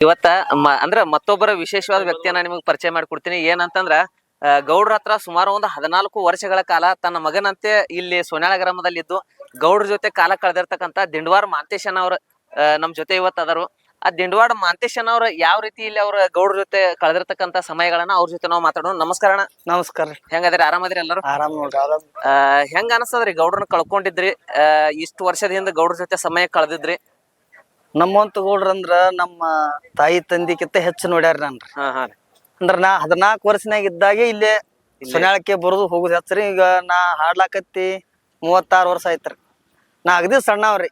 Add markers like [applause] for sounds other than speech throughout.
ಇವತ್ತ ಅಂದ್ರ ಮತ್ತೊಬ್ಬರ ವಿಶೇಷವಾದ ವ್ಯಕ್ತಿಯನ್ನ ನಿಮಗೆ ಪರಿಚಯ ಮಾಡಿಕೊಡ್ತೀನಿ. ಏನಂತಂದ್ರ ಗೌಡ್ರ ಹತ್ರ ಸುಮಾರು ಒಂದು ಹದಿನಾಲ್ಕು ವರ್ಷಗಳ ಕಾಲ ತನ್ನ ಮಗನಂತೆ ಇಲ್ಲಿ ಸೋನಾಳ ಗ್ರಾಮದಲ್ಲಿ ಇದ್ದು ಗೌಡ್ರ ಜೊತೆ ಕಾಲ ಕಳೆದಿರ್ತಕ್ಕಂತ ದಿಂಡವಾರ ಮಾಂತೇಶನ್ ಅವ್ರ ನಮ್ ಜೊತೆ ಇವತ್ತು ಅದಾರು. ಆ ದಿಂಡವಾಡ ಮಾಂತೇಶನ್ ಅವ್ರ ಯಾವ ರೀತಿ ಇಲ್ಲಿ ಅವ್ರ ಗೌಡ್ರ ಜೊತೆ ಕಳೆದಿರ್ತಕ್ಕಂತ ಸಮಯಗಳನ್ನ ಅವ್ರ ಜೊತೆ ನಾವು ಮಾತಾಡೋಣ. ನಮಸ್ಕಾರ ಅಣ್ಣ. ನಮಸ್ಕಾರ. ಹೆಂಗದ್ರಿ? ಆರಾಮದ್ರಿ ಎಲ್ಲರೂ? ಆರಾಮ್ ನೋಡ್ರಿ ಆರಾಮ್. ಆ, ಹೆಂಗ ಅನಸ್ತದ್ರಿ ಗೌಡ್ರನ್ನ ಕಳ್ಕೊಂಡಿದ್ರಿ? ಇಷ್ಟು ವರ್ಷದಿಂದ ಗೌಡ್ರ ಜೊತೆ ಸಮಯ ಕಳೆದಿದ್ರಿ. ನಮ್ಮಂತ ಗೌಡ್ರಂದ್ರ ನಮ್ಮ ತಾಯಿ ತಂದಿಕ್ಕಿಂತ ಹೆಚ್ಚು ನೋಡ್ಯಾರ ನನ್ರಿ. ಹಾ ಹಾ. ರೀ ಅಂದ್ರ ನಾ ಹದಿನಾಲ್ಕು ವರ್ಷನಾಗ ಇದ್ದಾಗೆ ಇಲ್ಲೇ ಸೊನ್ಯಾಳಕ್ಕೆ ಬರೋದು ಹೋಗುದು ಹೆಚ್ಚರಿ. ಈಗ ನಾ ಹಾಡ್ಲಾಕತ್ತಿ ಮೂವತ್ತಾರು ವರ್ಷ ಆಯ್ತ್ರಿ. ನಾ ಅಗದಿ ಸಣ್ಣವ್ರಿ.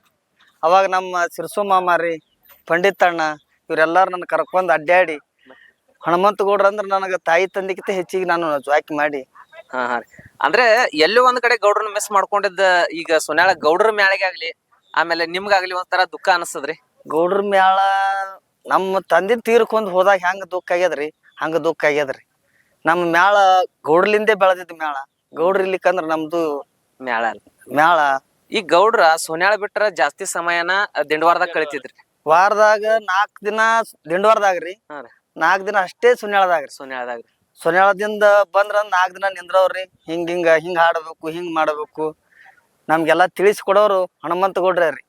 ಅವಾಗ ನಮ್ಮ ಸಿರ್ಸು ಮಾಮ ರೀ ಪಂಡಿತ್ ಅಣ್ಣ ಇವ್ರೆಲ್ಲಾರು ನನ್ನ ಕರ್ಕೊಂಡ್ ಅಡ್ಡಾಡಿ ಹನುಮಂತ ಗೌಡ್ರ ಅಂದ್ರ ನನಗ ತಾಯಿ ತಂದಿಕ್ಕಿಂತ ಹೆಚ್ಚಿಗೆ ನಾನು ಜಾಕಿ ಮಾಡಿ. ಹಾ ಹಾ ರೀ. ಅಂದ್ರೆ ಎಲ್ಲೋ ಒಂದ್ ಕಡೆ ಗೌಡ್ರನ್ನ ಮಿಸ್ ಮಾಡ್ಕೊಂಡಿದ್ದ ಈಗ ಸೊನ್ಯಾಳ ಗೌಡ್ರ ಮ್ಯಾಳಿಗೆ ಆಗ್ಲಿ ಆಮೇಲೆ ನಿಮ್ಗಾಗ್ಲಿ ಒಂಥರ ದುಃಖ ಅನಸ್ತದ್ರಿ ಗೌಡ್ರ ಮ್ಯಾಳ ನಮ್ಮ ತಂದೆ ತೀರ್ಕೊಂಡ್ ಹೋದಾಗ ಹೆಂಗ ದುಃಖ ಆಗ್ಯದ್ರಿ? ಹಂಗ ದುಃಖ ಆಗ್ಯದ್ರಿ. ನಮ್ಮ ಮ್ಯಾಳ ಗೌಡ್ರಲಿಂದೆ ಬೆಳೆದಿದ್ದ ಮ್ಯಾಳ ಗೌಡ್ರ ಇರ್ಲಿಕ್ಕಂದ್ರ ನಮ್ದು ಮ್ಯಾಳ ಮ್ಯಾಳ ಈ ಗೌಡ್ರ ಸೋನ್ಯಾಳ ಬಿಟ್ರ ಜಾಸ್ತಿ ಸಮಯನ ದಿಂಡವಾರದಾಗ ಕಳಿತಿದ್ರಿ. ವಾರದಾಗ ನಾಲ್ಕ್ ದಿನ ದಿಂಡವಾರದಾಗ್ರಿ. ನಾಲ್ಕ್ ದಿನ ಅಷ್ಟೇ ಸುನ್ಯಾಳದಾಗ್ರಿ. ಸೊನ್ಯಾಳದಾಗ ಸುನ್ಯಾಳದಿಂದ ಬಂದ್ರ ನಾಲ್ಕ್ ದಿನ ನಿಂದ್ರವ್ರಿ. ಹಿಂಗ ಹಿಂಗ ಹಿಂಗ ಆಡ್ಬೇಕು ಹಿಂಗ್ ಮಾಡ್ಬೇಕು. ನಮ್ಗೆಲ್ಲಾ ತಿಳಿಸಿ ಕೊಡೋರು ಹನುಮಂತ ಗೌಡ್ರ ರೀ.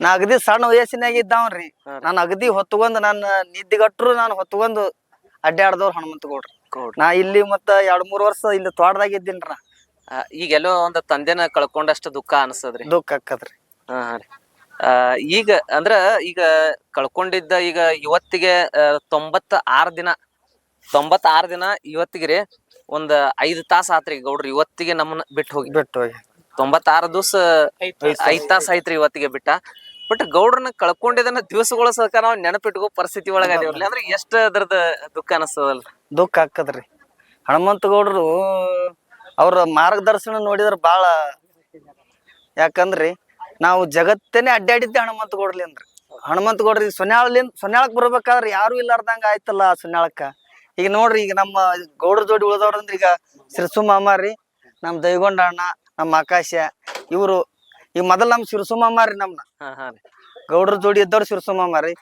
ನಾ ಅಗದಿ ಸಣ್ಣ ವಯಸ್ಸಿನಾಗ ಇದ್ದಾವ್ರಿ ನಾನ್ ಅಗದಿ ಹೊತ್ಕೊಂಡ್ ನನ್ನ ನಿದ್ದಿಗಟ್ರು ನಾನು ಹೊತ್ಕೊಂಡು ಅಡ್ಡಾಡ್ದವ್ರು ಹನುಮಂತ ಗೌಡ್ರಿ. ನಾ ಇಲ್ಲಿ ಮತ್ತ ಎರಡ್ ಮೂರ್ ವರ್ಷ ಇಲ್ಲಿ ತೋಟದಾಗ ಇದ್ದೀನ್ರ. ನಾ ಈಗೆಲ್ಲೋ ಒಂದ್ ತಂದೆನ ಕಳ್ಕೊಂಡಷ್ಟು ದುಃಖ ಅನಸ್ತದ್ರಿ ದುಃಖ ಆಕ್ಕದ್ರಿ. ಹಾ ರೀ. ಈಗ ಅಂದ್ರ ಈಗ ಕಳ್ಕೊಂಡಿದ್ದ ಈಗ ಇವತ್ತಿಗೆ ತೊಂಬತ್ತ ಆರ್ ದಿನ ತೊಂಬತ್ತ ಆರ್ ದಿನ ಇವತ್ತಿಗೆ ರೀ ಒಂದ್ ಐದ್ ತಾಸ ಆತ್ರಿ ಗೌಡ್ರಿ ಇವತ್ತಿಗೆ ನಮ್ಮನ್ನ ಬಿಟ್ಟು ಹೋಗಿ. ಬಿಟ್ಟು ಹೋಗಿ. ತೊಂಬತ್ತಾರು ದಿವಸ ಐದ್ ತಾಸ ಐತ್ರಿ ಇವತ್ತಿಗೆ ಬಿಟ್ಟ. ಬಟ್ ಗೌಡ್ರನ್ನ ಕಳ್ಕೊಂಡಿದ್ದನ್ನ ದಿವಸಗಳ ಸಹಕಾರ ನಾವು ನೆನಪಿಟ್ಕೋ ಪರಿಸ್ಥಿತಿ ಒಳಗ ಅದೇವ್ರಿ ಅಂದ್ರೆ ಎಷ್ಟ ಅದ್ರದ ದುಃಖ ಅನಸ್ತದಲ್ಲ ದುಃಖ ಆಕ್ಕದ್ರಿ ಹನುಮಂತ ಗೌಡ್ರು ಅವ್ರ ಮಾರ್ಗದರ್ಶನ ನೋಡಿದ್ರ ಬಾಳ ಯಾಕಂದ್ರಿ ನಾವು ಜಗತ್ತೇನೆ ಅಡ್ಡಾಡಿದ್ದೆ ಹನುಮಂತ ಗೌಡ್ಲಿಂದ್ರಿ ಹನುಮಂತ ಗೌಡ್ರಿ ಸೊನ್ಯಾಳಲಿಂದ ಸೊನ್ಯಾಳಕ್ ಬರ್ಬೇಕಾದ್ರೆ ಯಾರು ಇಲ್ಲಾರ್ದಂಗ ಆಯ್ತಲ್ಲ ಸೊನ್ಯಾಳಕ್ಕ. ಈಗ ನೋಡ್ರಿ ಈಗ ನಮ್ಮ ಗೌಡ್ರ ಜೋಡಿ ಉಳ್ದವ್ರಂದ್ರ ಈಗ ಸಿರಸು ಮಾಮಾರಿ ನಮ್ಮ ನಮ್ ದೈಗೊಂಡ ಅಣ್ಣ ನಮ್ಮ ಆಕಾಶ ಇವ್ರು ಈಗ ಮೊದಲ್ ನಮ್ ಸಿರ್ಸು ಮಾಮ ರೀ ನಮ್ನ. ಹಾ ಹಾ ರೀ. ಗೌಡ್ರ ಜೋಡಿ ಇದ್ದವ್ರು ಸಿರ್ಸು ಮಾಮ ರೀ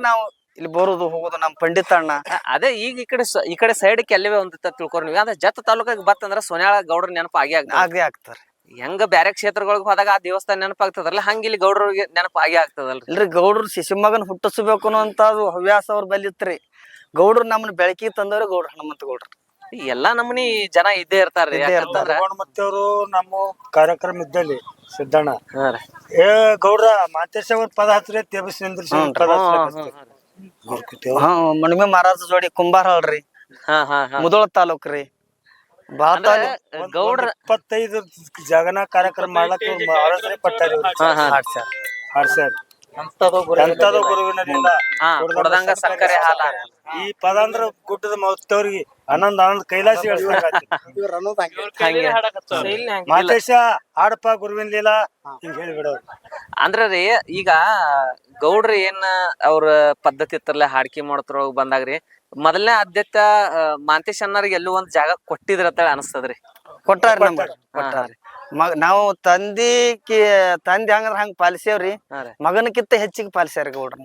ನಾವು ಇಲ್ಲಿ ಬರೋದು ಹೋಗೋದು ನಮ್ ಪಂಡಿತ ಅಣ್ಣ. ಅ- ಅದೇ ಈಗ ಈ ಕಡೆ ಸ- ಈ ಕಡೆ ಸೈಡ್ ಕೆಲವೇ ಒಂದ್ ತಿಳ್ಕೊರ್ ನೀವು. ಅಂದ್ರೆ ಜತ್ ತಾಲೂಕಾಗ ಬತ್ತಂದ್ರ ಸೊನ್ಯಾಳ ಗೌಡ್ರ ನೆನಪು ಆಗಿ ಆಗ್ತದೆ. ಆಗೇ ಆಗ್ತಾರ ಹೆಂಗ ಬ್ಯಾರೆ ಕ್ಷೇತ್ರಗಳಿಗೆ ಹೋದಾಗ ಆ ದೇವಸ್ಥಾನ ನೆನಪಾಗ್ತದಲ್ಲ ಹಂಗ ಇಲ್ಲಿ ಗೌಡ್ರಿಗೆ ನೆನಪು ಆಗೇ ಆಗ್ತದಲ್ಲ ಇಲ್ರಿ ಗೌಡ್ರು ಶಿಶುಮಗನ್ ಹುಟ್ಟಿಸ್ಬೇಕು ಅನ್ನೋ ಹವ್ಯಾಸ ಅವ್ರ ಬಲ್ಲಿತ್ರಿ. ಗೌಡ್ರು ನಮ್ಮನ್ನ ಬೆಳಕಿಗೆ ತಂದವ್ರೆ ಗೌಡ್ರ ಹನುಮಂತ ಗೌಡ್ರು. ಎಲ್ಲಾ ನಮೂನಿ ಜನ ಇದ್ದೇ ಇರ್ತಾರ್ರಿ ಇದ್ದೇ ಯಾಕಂತಂದ್ರ ಮತ್ತೆವರು ನಮ್ಮ ಕಾರ್ಯಕ್ರಮ ಇದ್ದಲ್ಲಿ ಸಿದ್ದಣ್ಣ. ಹಾ ರೀ. ಏ ಗೌಡ್ರ ಮಾತೇಶ ಅವ್ರ ಪದ ಹತ್ರ ತೇಬಸ್ ನಿಂದ್ರಿಸಿ ಅವ್ರ ಪದ. ಹಾ ಮಣಿಮೆ ಮಹಾರಾಜ ಜೋಡಿ ಕುಂಬಾರ ಅಲ್ರಿ. ಹಾ ಹಾ ಹಾ. ಮುದೋಳ ತಾಲೂಕ್ ರೀ. ಬಾಳ ಅಂದ್ರೆ ಒಂದ್- ಗೌಡ್ರ ಒಂದ್ ಇಪ್ಪತ್ತೈದು ಜಗನ ಕಾರ್ಯಕ್ರಮ ಮಾಡ್ಲಕ್ಕ ಮಹಾರಾಜರೇ ಪಟ್ಟಾರಿ ಇವ್ರು. ಹಾ ಹಾ. ಹಾಡ್ಸ್ಯಾರ. ಹಾಡ್ಸ್ಯಾರ. ಎಂತದೋ ಗುರುವಿನದಿಂದ ಹಾ ಕುಡ್ದಂಗ ಸಕ್ಕರೆ ಹಾಲ. ಈ ಪದ ಅಂದ್ರ ಗುಡ್ಡದ ಮೌತ್ತವ್ರಿಗೆ ಆನಂದ ಆನಂದ ಕೈಲಾಸ ಮಾತೇಶ ಹಾಡಪ್ಪ ಗುರುವಿನ ಲೀಲಾ ಹಿಂಗ್ ಹೇಳಿಬಿಡೋರು. ಅಂದ್ರ ರೀ ಈಗ ಗೌಡ್ರಿ ಏನ್ ಅವ್ರ ಪದ್ಧತಿ ಇತ್ತಲ್ಲ ಹಾಡ್ಕಿ ಮಾಡ್ತಾರ ಬಂದಾಗ್ರಿ ಮೊದಲನೇ ಆದ್ಯತೆ ಮಾಂತೇಶ್ ಅನ್ನರಿಗೆ ಎಲ್ಲೂ ಒಂದ್ ಜಾಗ ಕೊಟ್ಟಿದ್ರ ಅಂತ ಅನಸ್ತದ್ರಿ? ಕೊಟ್ಟಾರ ನಮ್ಗ ಕೊಟ್ಟಾರ. ಮಗ ನಾವು ತಂದಿ ಕಿ ತಂದಿ ಹಂಗಂದ್ರ ಹಂಗ ಪಾಲಿಸೇವ್ರಿ ಹಾ ರೀ. ಮಗನಕ್ಕಿಂತ ಹೆಚ್ಚಿಗೆ ಪಾಲಿಸ್ಯಾರ ಗೌಡ್ರ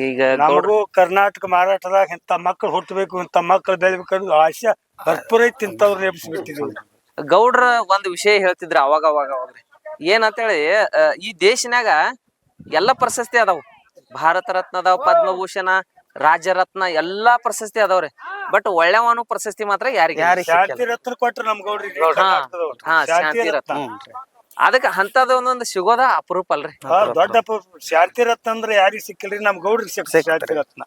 ಈಗ ಗೌಡ್ರ ನಮಗೂ ಕರ್ನಾಟಕ ಮಹಾರಾಷ್ಟ್ರದಾಗ ಇಂಥ ಮಕ್ಕಳು ಹುಟ್ಟಬೇಕು ಇಂಥ ಮಕ್ಕಳು ಬೆಳಿಬೇಕಂದ್ರೆ ಆಸೆ ಭರ್ಪೂರ ಐತಿ ಇಂಥವ್ರು ನೆಪಿಸ್ಬಿಟ್ಟಿದ್ರು ಗೌಡ್ರ ಒಂದ್ ವಿಷಯ ಹೇಳ್ತಿದ್ರ ಅವಾಗ ಅವಾಗ ಅವಾಗ್ರಿ ಏನಂತೇಳಿ ಈ ದೇಶನಾಗ ಎಲ್ಲ ಪ್ರಶಸ್ತಿ ಅದಾವ. ಭಾರತ ರತ್ನ ಅದಾವ ಪದ್ಮಭೂಷಣ ರಾಜರತ್ನ ಎಲ್ಲಾ ಪ್ರಶಸ್ತಿ ಅದಾವ್ರಿ. ಬಟ್ ಒಳ್ಳೆವನು ಪ್ರಶಸ್ತಿ ಮಾತ್ರ ಯಾರಿಗೆ ಶಾಂತಿ ರತ್ನ ಕೊಟ್ರು ನಮ್ ಗೌಡ್ರಿಗೆ ಹಾ, ಶಾಂತಿ ರತ್ನ. ಅದಕ್ಕ ಅಂತದ ಒಂದೊಂದು ಸಿಗೋದ ಅಪರೂಪ ಅಲ್ರಿ. ಹಾ, ದೊಡ್ಡ ಅಪರೂಪ. ಶಾಂತಿ ರತ್ನ ಅಂದ್ರೆ ಯಾರಿಗ್ ಸಿಕ್ಕಿಲ್ರಿ? ನಮ್ ಗೌಡ್ರಿಗೆ ಸಿಕ್ಕ ಶಾಂತಿ ರತ್ನ.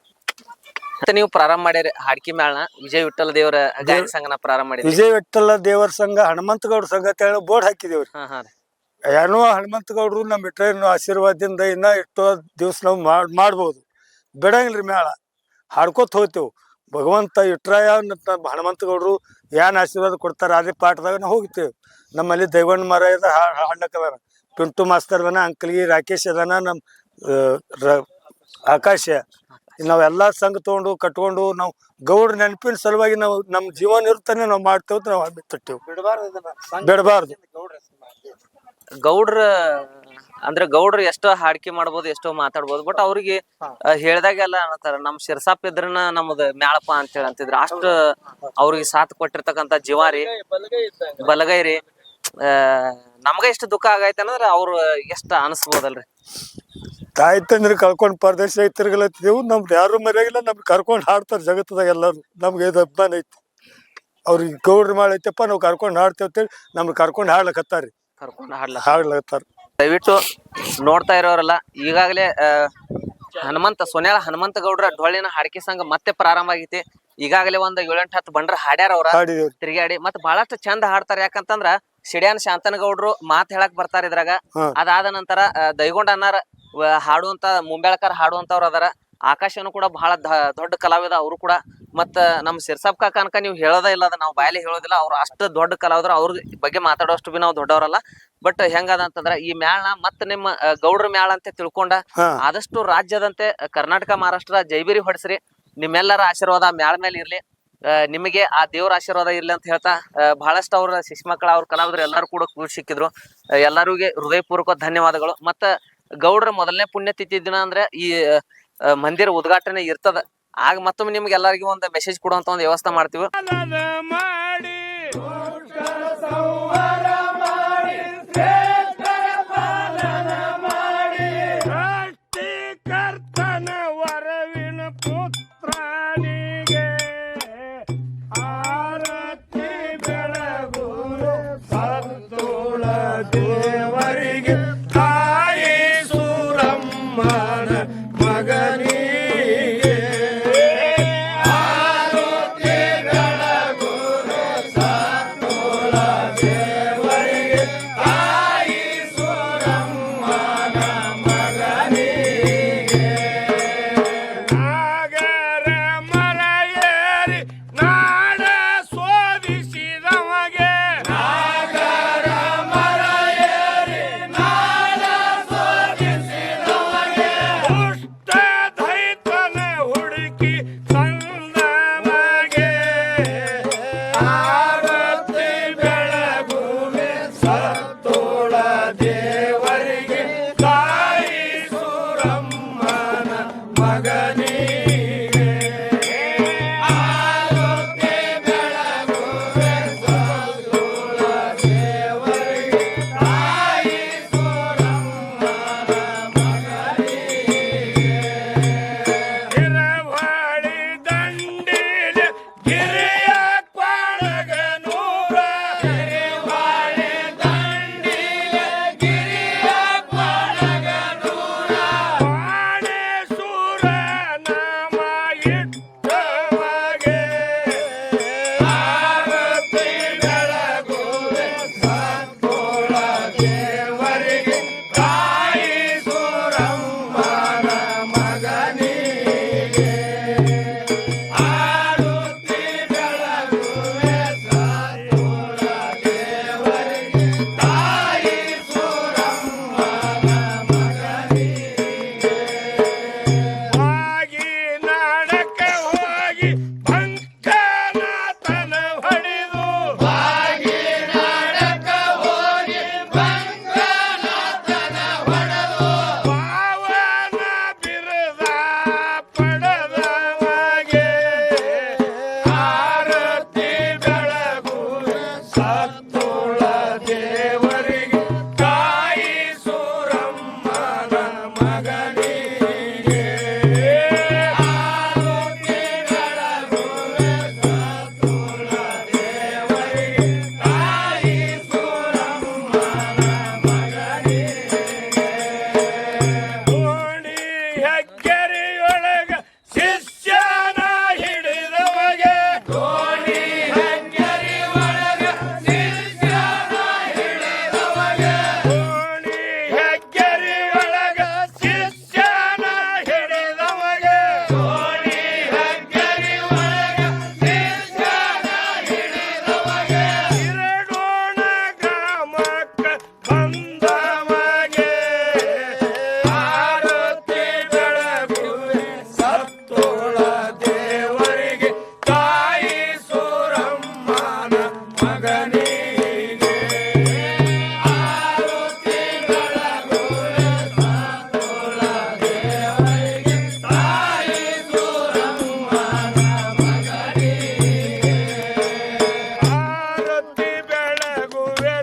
ಮತ್ತೆ ನೀವು ಪ್ರಾರಂಭ ಮಾಡ್ಯಾರಿ ಹಾಡ್ಕಿ ಮೇಳನ. ವಿಜಯ ವಿಠಲ ದೇವರ ಗಾಯನ ಸಂಘನ ಪ್ರಾರಂಭ ಮಾಡಿದ್ರಿ ವಿಜಯ ವಿಠಲ ದೇವರ ಸಂಘ ಹನುಮಂತ ಗೌಡ್ರ ಸಂಘ ಅಂತ ಹೇಳಿ ಬೋರ್ಡ್ ಹಾಕಿದೇವ್ರಿ. ಹಾ ಹಾ ರೀ. ಏನೋ ಹನುಮಂತ ಗೌಡ್ರು ನಮ್ ಇಟ್ರೇನು ಆಶೀರ್ವಾದದಿಂದ ಇನ್ನ ಇಟ್ಟು ದಿವ್ಸ ನಾವು ಮಾಡ್ ಮಾಡ್ಬೋದು. ಬಿಡಂಗಿಲ್ರಿ ಮೇಳ. ಹಾಡ್ಕೋತ ಹೋಗ್ತೇವ್. ಭಗವಂತ ಇಟ್ರಾಯ ಹನುಮಂತಗೌಡರು ಏನ್ ಆಶೀರ್ವಾದ ಕೊಡ್ತಾರೆ ಅದೇ ಪಾಠದಾಗ ನಾವು ಹೋಗ್ತೇವೆ ನಮ್ಮಲ್ಲಿ ದೈವಣ್ಣ ಮರ ಇದ ಹಾಡ್ಲಕ್ಕದಾರ ಪಿಂಟು ಮಾಸ್ತರ್ ಅದನ ಅಂಕಲ್ಗಿ ರಾಕೇಶ್ ಅದನ ನಮ್ ಆ, ರ- ಆಕಾಶ. ನಾವೆಲ್ಲ ಸಂಘ ತಗೊಂಡು ಕಟ್ಕೊಂಡು ನಾವು ಗೌಡ್ರ ನೆನಪಿನ ಸಲುವಾಗಿ ನಾವು ನಮ್ಮ ಜೀವನ ಇರ್ತಾನೆ ನಾವು ಮಾಡ್ತೇವೆ ನಾವು ಹಬ್ಬ ತಟ್ಟೇವು. ಬಿಡಬಾರ್ದು ಗೌಡ್ರ ಅಂದ್ರೆ ಗೌಡ್ರು ಎಷ್ಟೋ ಹಾಡ್ಕಿ ಮಾಡ್ಬೋದು ಎಷ್ಟೋ ಮಾತಾಡ್ಬೋದು ಬಟ್ ಅವ್ರಿಗೆ ಹೇಳಿದಾಗ ಹೇಳ್ದಾಗೆಲ್ಲ ಅನ್ನತಾರ ನಮ್ ಶಿರ್ಸಾಪ್ ಇದ್ರನ ನಮ್ದ ಮ್ಯಾಳಪ್ಪ ಅಂತ ಹೇಳಿ ಅಂತಿದ್ರು. ಅಷ್ಟ ಅವ್ರಿಗೆ ಸಾಥ್ ಕೊಟ್ಟಿರ್ತಕ್ಕಂತ ಜೀವಾರಿ. ಬಲಗೈ ರೀ. ಆ, ನಮ್ಗ ಎಷ್ಟು ದುಃಖ ಆಗೈತೆ ಅಂದ್ರೆ ಅವ್ರ ಎಷ್ಟ ಅನ್ಸ್ಬೋದಲ್ರಿ. ತಾಯಿ ತಂದ್ರೆ ಕಳ್ಕೊಂಡ್ ಪರದೇಶ ತಿರ್ಗಲತ್ತಿದೆವು. ನಮ್ದು ಯಾರು ಮರ್ಯಾಗಿಲ್ಲ ನಮ್ಗೆ ಕರ್ಕೊಂಡ್ ಹಾಡ್ತಾರ ಜಗತ್ತದಾಗ ಎಲ್ಲಾರು. ನಮ್ಗೆ ಇದು ಅಭಿಮಾನ ಐತಿ. ಅವ್ರಿಗೆ ಗೌಡ್ರ ಮಾಡೈತೆಪ್ಪ ಐತಪ್ಪ ನಾವು ಕರ್ಕೊಂಡ್ ಹಾಡ್ತೇವೆ ಅಂತೇಳಿ ನಮ್ಗೆ ಕರ್ಕೊಂಡ್ ರೀ ಕರ್ಕೊಂಡ್ ಹಾಡ್ಲ ಹಾಡ್ಲಕತ್ತಾರ ದಯವಿಟ್ಟು ನೋಡ್ತಾ ಇರೋರಲ್ಲ ಈಗಾಗಲೇ ಹನುಮಂತ ಸೋನ್ಯಾಳ ಹನುಮಂತ ಗೌಡ್ರ ಡೊಳ್ಳಿನ ಹಾಡಿಕೆ ಸಂಘ ಮತ್ತೆ ಪ್ರಾರಂಭ ಆಗೈತಿ. ಈಗಾಗಲೇ ಒಂದ್ ಏಳೆಂಟು ಹತ್ತು ಬಂಡ್ರ ಹಾಡ್ಯಾರ ಅವ್ರ. ತಿರುಗಾಡಿ ತಿರ್ಗಾಡಿ ಮತ್ ಬಹಳಷ್ಟು ಚಂದ ಹಾಡ್ತಾರ. ಯಾಕಂತಂದ್ರ ಸಿಡಿಯಾನ್ ಶಾಂತನಗೌಡ್ರು ಮಾತ್ ಹೇಳಕ್ ಬರ್ತಾರ ಇದ್ರಾಗ. ಅದಾದ ನಂತರ ದೈಗೊಂಡ ಅನ್ನಾರ ಹಾಡುವಂತ ಮುಂಬೆಳಕರ್ ಹಾಡುವಂತವ್ರು ಅದಾರ. ಆಕಾಶನು ಕೂಡ ಬಹಳ ದೊಡ್ಡ ಕಲಾವಿದ ಅವರು ಕೂಡ. ಮತ್ತ ನಮ್ ಸಿರ್ಸಾಪ್ ಕಾಕ ಅನ್ಕ ನೀವು ಹೇಳೋದೇ ಇಲ್ಲ ಅದ ನಾವು ಬಾಯಲ್ಲಿ ಹೇಳೋದಿಲ್ಲ ಅವ್ರು ಅಷ್ಟು ದೊಡ್ಡ ಕಲಾವಿದ್ರ ಅವ್ರ ಬಗ್ಗೆ ಮಾತಾಡೋಷ್ಟು ಬಿ ನಾವು ದೊಡ್ಡವರಲ್ಲ. ಬಟ್ ಹೆಂಗದ ಅಂತಂದ್ರ ಈ ಮ್ಯಾಳ್ನ ಮತ್ತ ನಿಮ್ಮ ಗೌಡ್ರ ಮ್ಯಾಳ ಅಂತ ತಿಳ್ಕೊಂಡ ಆದಷ್ಟು ರಾಜ್ಯದಂತೆ ಕರ್ನಾಟಕ ಮಹಾರಾಷ್ಟ್ರ ಜೈಬಿರಿ ಹೊಡ್ಸ್ರಿ. ನಿಮ್ಮೆಲ್ಲರ ಆಶೀರ್ವಾದ ಮ್ಯಾಳ ಮೇಲೆ ಇರ್ಲಿ. ನಿಮಗೆ ಆ ದೇವ್ರ ಆಶೀರ್ವಾದ ಇರ್ಲಿ ಅಂತ ಹೇಳ್ತಾ ಬಹಳಷ್ಟು ಅವ್ರ ಶಿಶು ಮಕ್ಕಳ ಅವ್ರ ಕಲಾವಿದರು ಎಲ್ಲರೂ ಕೂಡ ಕೂಡ ಸಿಕ್ಕಿದ್ರು. ಎಲ್ಲರಿಗೂ ಹೃದಯಪೂರ್ವಕ ಧನ್ಯವಾದಗಳು. ಮತ್ತ ಗೌಡ್ರ ಮೊದಲನೇ ಪುಣ್ಯತಿಥಿ ದಿನ ಅಂದ್ರೆ ಈ ಮಂದಿರ ಉದ್ಘಾಟನೆ ಇರ್ತದ. ಆಗ ಮತ್ತೊಮ್ಮೆ ನಿಮ್ಗೆ ಎಲ್ಲರಿಗೂ ಒಂದು ಮೆಸೇಜ್ ಕೊಡುವಂತ ಒಂದು ವ್ಯವಸ್ಥೆ ಮಾಡ್ತೀವಿ.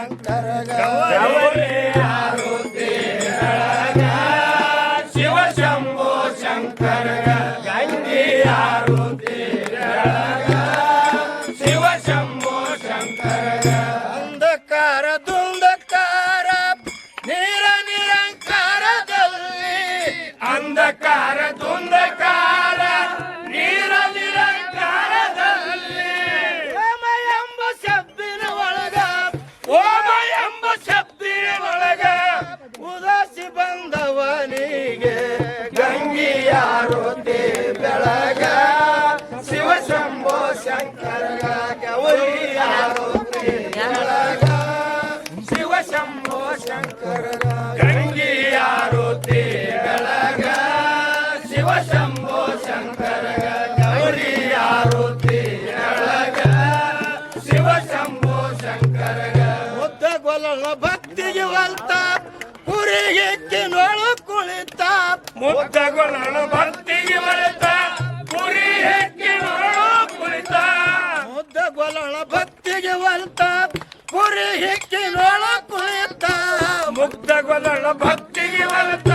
శంకర గౌరీ ಕುರಿಗೆ ನೋಳು ಕುಳಿತ. ಮುದ್ದಗೊಳ್ಳಲು ಭಕ್ತಿಗೆ ಬರುತ್ತ ಕುರಿ ಹೆಕ್ಕಿ ನೋಡು ಕುಳಿತ. ಮುದ್ದ ಗೊಲ್ಲ ಭಕ್ತಿಗೆ ವಲ್ತ ಕುರಿ ಹೆಕ್ಕಿನೊಳು ಕುಳಿತ. ಮುಗ್ಧಗೊಳ್ಳಲು ಭಕ್ತಿಗೆ ಬರುತ್ತ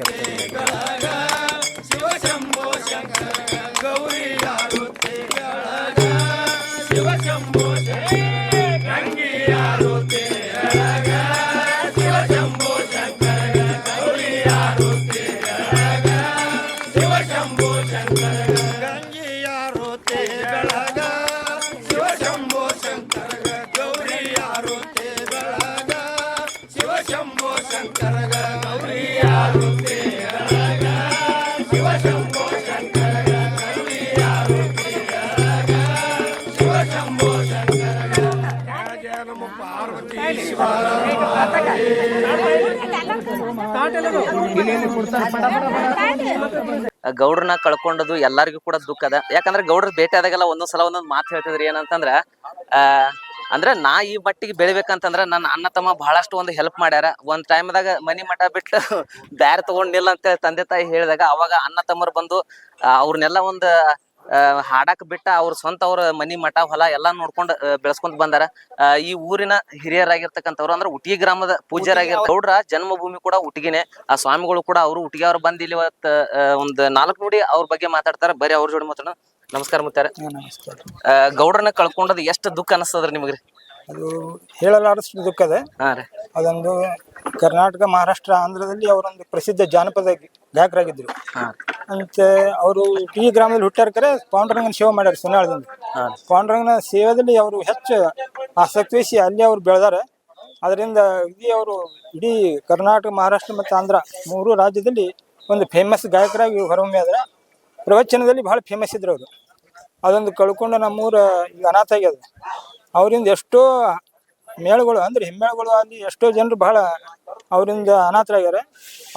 Gracias. ಗೌಡ್ರನ್ನ ಕಳ್ಕೊಂಡದು ಎಲ್ಲರಿಗೂ ಕೂಡ ದುಃಖ ಅದ. ಯಾಕಂದ್ರೆ ಗೌಡ್ರ ಭೇಟಿ ಆದಾಗೆಲ್ಲ ಒಂದೊಂದ್ ಸಲ ಒಂದೊಂದ್ ಮಾತು ಹೇಳ್ತಿದ್ರಿ ಏನಂತಂದ್ರ ಅಂದ್ರೆ ನಾ ಈ ಮಟ್ಟಿಗೆ ಬೆಳಿಬೇಕಂತಂದ್ರ ನನ್ನ ಅಣ್ಣ ತಮ್ಮ ಬಹಳಷ್ಟು ಒಂದು ಹೆಲ್ಪ್ ಮಾಡ್ಯಾರ. ಒಂದ್ ಟೈಮ್ದಾಗ ಮನಿ ಮಠ ಬಿಟ್ಟು [laughs] ಬ್ಯಾರೆ ತಗೊಂಡ್ ನಿಲ್ಲ ಅಂತ ತಂದೆ ತಾಯಿ ಹೇಳಿದಾಗ ಅವಾಗ ಅಣ್ಣ ತಮ್ಮರು ಬಂದು ಅವ್ರನ್ನೆಲ್ಲ ಒಂದ್ ಹಾಡಾಕ್ ಬಿಟ್ಟ ಅವ್ರ ಸ್ವಂತ ಅವ್ರ ಮನಿ ಮಠ ಹೊಲ ಎಲ್ಲಾ ನೋಡ್ಕೊಂಡ್ ಬೆಳೆಸ್ಕೊಂಡ್ ಬಂದಾರ. ಈ ಊರಿನ ಹಿರಿಯರಾಗಿರ್ತಕ್ಕಂಥವ್ರು ಅಂದ್ರೆ ಉಟಿಗಿ ಗ್ರಾಮದ ಪೂಜ್ಯರಾಗಿರ್ತ ಗೌಡ್ರ ಜನ್ಮಭೂಮಿ ಕೂಡ ಉಟಿಗೆನೆ. ಆ ಸ್ವಾಮಿಗಳು ಕೂಡ ಅವರು ಉಟಿಗೆ ಅವ್ರು ಬಂದ್ ಇಲ್ಲಿ ಇವತ್ತ ಒಂದ್ ನಾಲ್ಕು ನೋಡಿ ಅವ್ರ ಬಗ್ಗೆ ಮಾತಾಡ್ತಾರ. ಬರೀ ಅವ್ರ ಜೋಡಿ ಮಾತಾಡೋಣ. ನಮಸ್ಕಾರ ಮುತ್ತಾರ. ಗೌಡ್ರನ್ನ ಕಳ್ಕೊಂಡದ್ ಎಷ್ಟು ದುಃಖ ಅನಸ್ತದ್ರಿ ನಿಮ್ಗ್ರಿ? ಅದು ಹೇಳಲಾರಷ್ಟು ದುಃಖ ಹಾ ರೀ. ಅದೊಂದು ಕರ್ನಾಟಕ ಮಹಾರಾಷ್ಟ್ರ ಆಂಧ್ರದಲ್ಲಿ ಅವರೊಂದು ಪ್ರಸಿದ್ಧ ಜಾನಪದ ಗಾಯಕರಾಗಿದ್ರು. ಹಾ. ಅಂತ ಅವರು ಈ ಗ್ರಾಮದಲ್ಲಿ ಹುಟ್ಟಾರ ಕರೆ ಪಾಂಡುರಂಗನ ಸೇವೆ ಮಾಡ್ಯಾರ ಸುನಾಳದಿಂದ. ಪಾಂಡುರಂಗನ ಸೇವೆಯಲ್ಲಿ ಅವರು ಹೆಚ್ಚು ಆಸಕ್ತಿ ವಹಿಸಿ ಅಲ್ಲಿ ಅವ್ರು ಬೆಳೆದಾರ. ಅದರಿಂದ ಇಡೀ ಅವರು ಇಡೀ ಕರ್ನಾಟಕ ಮಹಾರಾಷ್ಟ್ರ ಮತ್ತು ಆಂಧ್ರ ಮೂರು ರಾಜ್ಯದಲ್ಲಿ ಒಂದು ಫೇಮಸ್ ಗಾಯಕರಾಗಿ ಹೊರಹೊಮ್ಮೆ ಆದ್ರೆ ಪ್ರವಚನದಲ್ಲಿ ಬಹಳ ಫೇಮಸ್ ಇದ್ರು ಅವರು. ಅದೊಂದು ಕಳ್ಕೊಂಡು ನಮ್ಮೂರ ಈಗ ಅನಾಥ ಆಗ್ಯದ ಅವರಿಂದ ಎಷ್ಟೋ ಮೇಳಗಳು ಅಂದ್ರೆ ಹಿಮ್ಮೇಳಗಳು ಅಲ್ಲಿ ಎಷ್ಟೋ ಜನರು ಬಹಳ ಅವರಿಂದ ಅನಾಥರಾಗ್ಯಾರ.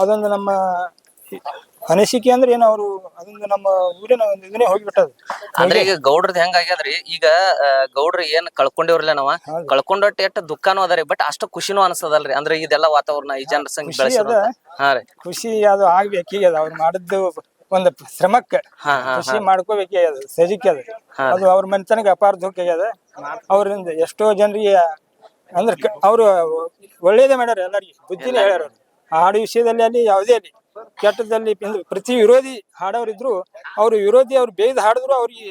ಅದೊಂದು ನಮ್ಮ ಅನಿಸಿಕೆ ಅಂದ್ರೆ ಏನು ಅವರು ಅದೊಂದು ನಮ್ಮ ಊರಿನ ಒಂದು ಇದನ್ನೇ ಹೋಗಿಬಿಟ್ಟದು ಅಂದ್ರೆ ಈಗ ಗೌಡ್ರದ್ ಹೆಂಗ್ ಆಗ್ಯದ್ರಿ? ಈಗ ಗೌಡ್ರ ಏನ್ ಕಳ್ಕೊಂಡಿವ್ರಲ್ಲ ನಾವ. ಕಳ್ಕೊಂಡೊಟ್ಟ ಎಷ್ಟ್ ದುಃಖನೂ ಅದರಿ ಬಟ್ ಅಷ್ಟು ಖುಷಿನೂ ಅನ್ಸದಲ್ರಿ ಅಂದ್ರೆ ಇದೆಲ್ಲ ವಾತಾವರಣ ಈ ಜನರ ಸಂಖ್ಯೆ ಖುಷಿ ಅದು. ಆಗ್ಬೇಕು ಈಗ ಅವ್ರು ಮಾಡಿದ್ದು ಒಂದು ಶ್ರಮಕ್ಕೆ ಕೃಷಿ ಮಾಡ್ಕೋಬೇಕೆ ಅದು ಸಜಿಕೆ ಅದು. ಅದು ಅವ್ರ ಮನೆತನಕ್ಕೆ ಅಪಾರ ದುಃಖ ಆಗ್ಯದ. ಅವರಿಂದ ಎಷ್ಟೋ ಜನರಿಗೆ ಅಂದ್ರೆ ಅವರು ಒಳ್ಳೇದೇ ಮಾಡ್ಯಾರ ಎಲ್ಲರಿಗೆ. ಬುದ್ಧಿನೇ ಹೇಳ್ಯಾರ. ಹಾಡು ವಿಷಯದಲ್ಲಿ ಅಲ್ಲಿ ಯಾವುದೇ ಅಲ್ಲಿ ಕೆಟ್ಟದಲ್ಲಿ ಪ್ರತಿ ವಿರೋಧಿ ಹಾಡೋರಿದ್ರು ಅವ್ರು ವಿರೋಧಿ ಅವ್ರು ಬೇಯ್ದು ಹಾಡಿದ್ರು ಅವ್ರಿಗೆ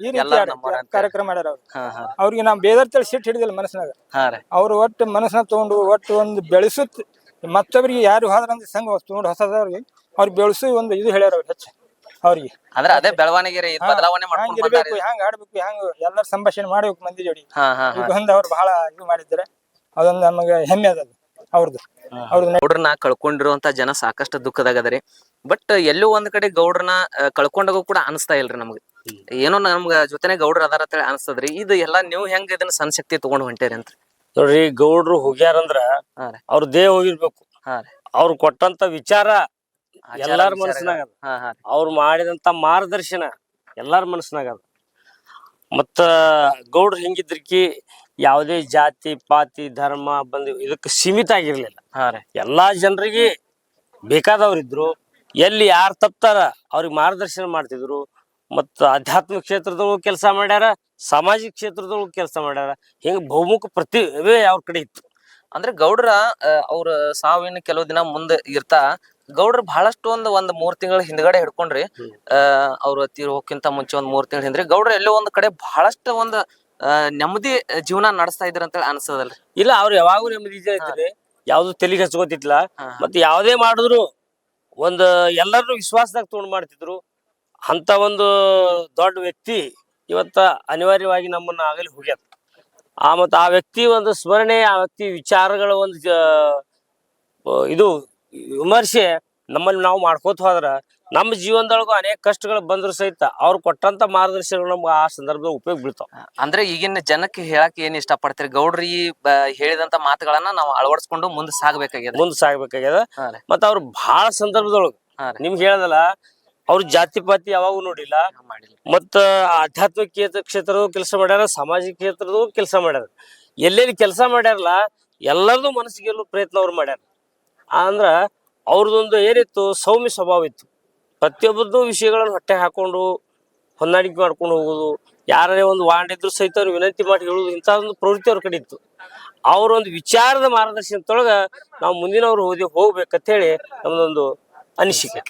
ಈ ರೀತಿ. ಕಾರ್ಯಕ್ರಮ ಮಾಡ್ಯಾರ ಅವ್ರು. ಅವ್ರಿಗೆ ನಾವು ಬೇದರ್ತೇಳಿ ಸಿಟ್ಟು ಹಿಡಿದಿಲ್ಲ ಮನಸ್ಸಿನಾಗ. ಅವ್ರು ಒಟ್ಟು ಮನಸ್ಸನ್ನ ತಗೊಂಡು ಒಟ್ಟು ಒಂದು ಬೆಳೆಸುತ್ತ ಮತ್ತೊಬ್ಬರಿಗೆ ಯಾರು ಹೋದ್ರಂತ ಸಂಘ ತಗೊಂಡು ಹೊಸದವ್ರಿಗೆ ಅವ್ರಿಗೆ ಬೆಳೆಸಿ ಒಂದು ಇದು ಹೇಳ್ಯಾರ ಅವ್ರು ಹೆಚ್ಚು ಅವ್ರಿಗೆ. ಅಂದ್ರೆ ಅದೇ ಬೆಳವಣಿಗೆ ರೀ ಇದ್ ಬದಲಾವಣೆ ಹ್ಯಾಂಗ ಮಾಡ್ಕೊಂಡು ಇರ್ಬೇಕು ಬಂದಾರಿ. ಹ್ಯಾಂಗ ಆಡ್ಬೇಕು ಹ್ಯಾಂಗ ಎಲ್ಲರ ಸಂಭಾಷಣೆ ಮಾಡ್ಬೇಕು ಮಂದಿ ಜೋಡಿ. ಹಾ ಹಾ ಹಾ. ಈಗ ಒಂದು ಅವ್ರು ಬಹಳ ಇದು ಮಾಡಿದ್ದಾರೆ. ಅದೊಂದು ನಮಗೆ ಹೆಮ್ಮೆ ಅದ ಅವ್ರದ್ದು ಅವ್ರದ್ದು ಗೌಡ್ರನ್ನ ಕಳ್ಕೊಂಡಿರುವಂತ ಜನ ಸಾಕಷ್ಟು ದುಃಖದಾಗದ್ರಿ. ಬಟ್ ಎಲ್ಲೋ ಒಂದ್ ಕಡೆ ಗೌಡ್ರನ್ನ ಆ, ಕಳ್ಕೊಂಡಾಗ ಕೂಡ ಅನಿಸ್ತಾ ಇಲ್ರಿ ನಮ್ಗೆ. ಏನೋ ನಮ್ಗ ಜೊತೆನೆ ಗೌಡ್ರ ಅದಾರ ಅಂತ ಅನಿಸ್ತದ್ರಿ. ಇದು ಎಲ್ಲಾ ನೀವು ಹೆಂಗ್ ಇದನ್ನ ಸಣ್ಣ ಶಕ್ತಿ ತಗೊಂಡ್ ಹೊಂಟೇರಿ ಅಂತ. ನೋಡ್ರಿ ಗೌಡ್ರು ಹೋಗ್ಯಾರಂದ್ರ ಹಾ ರೀ. ಅವ್ರ ದೇಹ ಹೋಗಿರ್ಬೇಕು. ಹಾ ರೀ. ಅವ್ರು ಕೊಟ್ಟಂತ ವಿಚಾರ ಎಲ್ಲಾರ. ಮನಸ್ಸಿನಾಗ ಅದ. ಹಾ ಅವ್ರು ಮಾಡಿದಂತ ಮಾರ್ಗದರ್ಶನ ಎಲ್ಲಾರ ಮನಸ್ಸಿನಾಗ ಅದ. ಮತ್ತ ಗೌಡ್ರು ಹೆಂಗಿದ್ರಿಕಿ ಯಾವುದೇ ಜಾತಿ ಪಾತಿ ಧರ್ಮ ಬಂದು ಇದಕ್ಕೆ ಸೀಮಿತ ಆಗಿರ್ಲಿಲ್ಲ. ಹಾ ರೀ. ಎಲ್ಲಾ ಜನರಿಗೆ ಬೇಕಾದವ್ರಿದ್ರು ಎಲ್ಲಿ ಯಾರು ತಪ್ತಾರ ಅವ್ರಿಗೆ ಮಾರ್ಗದರ್ಶನ ಮಾಡ್ತಿದ್ರು. ಮತ್ತ ಆಧ್ಯಾತ್ಮಿಕ ಕ್ಷೇತ್ರದೊಳಗು ಕೆಲಸ ಮಾಡ್ಯಾರ ಸಾಮಾಜಿಕ ಕ್ಷೇತ್ರದೊಳಗು ಕೆಲಸ ಮಾಡ್ಯಾರ. ಹಿಂಗ ಬಹುಮುಖ ಪ್ರತಿಭೆ ಅವ್ರ ಕಡೆ ಇತ್ತು. ಅಂದ್ರೆ ಗೌಡ್ರ ಅವ್ರ ಸಾವಿನ ಕೆಲವು ದಿನ ಮುಂದೆ ಇರ್ತಾ ಗೌಡ್ರ ಬಹಳಷ್ಟು ಒಂದ್ ಒಂದ್ ಮೂರ್ ತಿಂಗಳ ಹಿಂದ್ಗಡೆ ಹಿಡ್ಕೊಂಡ್ರಿ ಅಹ್ ಅವ್ರ ತೀರ್ ಹೋಗಿಂತ ಮುಂಚೆ ಒಂದ್ ಮೂರ್ ತಿಂಗಳ ಹಿಂದ್ರಿ ಗೌಡ್ರ ಎಲ್ಲೋ ಒಂದ್ ಕಡೆ ಬಹಳಷ್ಟು ಒಂದ್ ನೆಮ್ಮದಿ ಜೀವನ ನಡೆಸ್ತಾ ಇದ್ರ ಅಂತ ಅನ್ಸದಲ್ರಿ. ಇಲ್ಲ ಅವ್ರು ಯಾವಾಗೂ ನೆಮ್ಮದಿ ಇದ್ರೆ ಯಾವ್ದು ತಲೆಗೆ ಹಚ್ಕೋತಿದ್ಲ. ಮತ್ತೆ ಯಾವ್ದೇ ಮಾಡಿದ್ರು ಒಂದ್ ಎಲ್ಲರೂ ವಿಶ್ವಾಸದಾಗ ತಗೊಂಡ್ ಮಾಡ್ತಿದ್ರು. ಅಂತ ಒಂದು ದೊಡ್ಡ ವ್ಯಕ್ತಿ ಇವತ್ತ ಅನಿವಾರ್ಯವಾಗಿ ನಮ್ಮನ್ನ ಆಗಲಿ ಹೋಗ್ಯಾರ ಆ ಮತ್ತ ಆ ವ್ಯಕ್ತಿ ಒಂದು ಸ್ಮರಣೆ ಆ ವ್ಯಕ್ತಿ ವಿಚಾರಗಳ ಒಂದು ಇದು ವಿಮರ್ಶೆ ನಮ್ಮಲ್ಲಿ ನಾವು ಮಾಡ್ಕೋತ ಹೋದ್ರ ನಮ್ಮ ಜೀವನದೊಳಗೂ ಅನೇಕ ಕಷ್ಟಗಳು ಬಂದ್ರು ಸಹಿತ ಅವ್ರು ಕೊಟ್ಟಂತ ಮಾರ್ಗದರ್ಶನಗಳು ನಮ್ಗೆ ಆ ಸಂದರ್ಭದಲ್ಲಿ ಉಪಯೋಗ ಬೀಳ್ತಾವ. ಅಂದ್ರೆ ಈಗಿನ ಜನಕ್ಕೆ ಹೇಳಕ್ ಏನ್ ಇಷ್ಟಪಡ್ತೀರಿ? ಗೌಡ್ರಿ ಈ ಬ- ಹೇಳಿದಂತ ಮಾತುಗಳನ್ನ ನಾವು ಅಳವಡಿಸ್ಕೊಂಡು ಮುಂದೆ ಸಾಗ್ಬೇಕಾಗ್ಯದ? ಮುಂದೆ ಸಾಗ್ಬೇಕಾಗ್ಯದ. ಮತ್ತೆ ಅವ್ರು ಬಹಳ ಸಂದರ್ಭದೊಳಗ. ನಿಮ್ಗೆ ಹೇಳದಲ್ಲ ಅವ್ರು ಜಾತಿ ಪಾತಿ ಯಾವಾಗೂ ನೋಡಿಲ್ಲ. ಮತ್ತ ಆಧ್ಯಾತ್ಮಿಕ ಕ್ಷೇತ್ರದ ಕೆಲಸ ಮಾಡ್ಯಾರ ಸಾಮಾಜಿಕ ಕ್ಷೇತ್ರದೂ ಕೆಲಸ ಮಾಡ್ಯಾರ. ಎಲ್ಲೆಲ್ಲಿ ಕೆಲಸ ಮಾಡ್ಯಾರಲ್ಲ ಎಲ್ಲರದು ಮನಸ್ಸಿಗೆಲ್ಲೂ ಗೆಲ್ಲೋ ಪ್ರಯತ್ನ ಅವ್ರು ಮಾಡ್ಯಾರ. ಅಂದ್ರ ಅವ್ರದ್ದೊಂದು ಏನಿತ್ತು, ಸೌಮ್ಯ ಸ್ವಭಾವ ಇತ್ತು. ಪ್ರತಿಯೊಬ್ಬರದ್ದು ವಿಷಯಗಳನ್ನು ಹೊಟ್ಟೆ ಹಾಕೊಂಡು, ಹೊಂದಾಣಿಕೆ ಮಾಡ್ಕೊಂಡು ಹೋಗುದು ಯಾರೇ ಒಂದು ವಾಂಡ್ ಇದ್ರು ಸಹಿತ ವಿನಂತಿ ಮಾಡಿ ಹೇಳುದು ಇಂಥ ಒಂದು ಪ್ರವೃತ್ತಿ ಅವ್ರ ಕಡೆ ಇತ್ತು. ಅವರೊಂದು ವಿಚಾರದ ಮಾರ್ಗದರ್ಶನದೊಳಗ ನಾವು ಮುಂದಿನವ್ರು ಓದಿ ಹೋಗ್ಬೇಕಂತ ಹೇಳಿ ನಮ್ದೊಂದು ಅನಿಸಿಕೆ.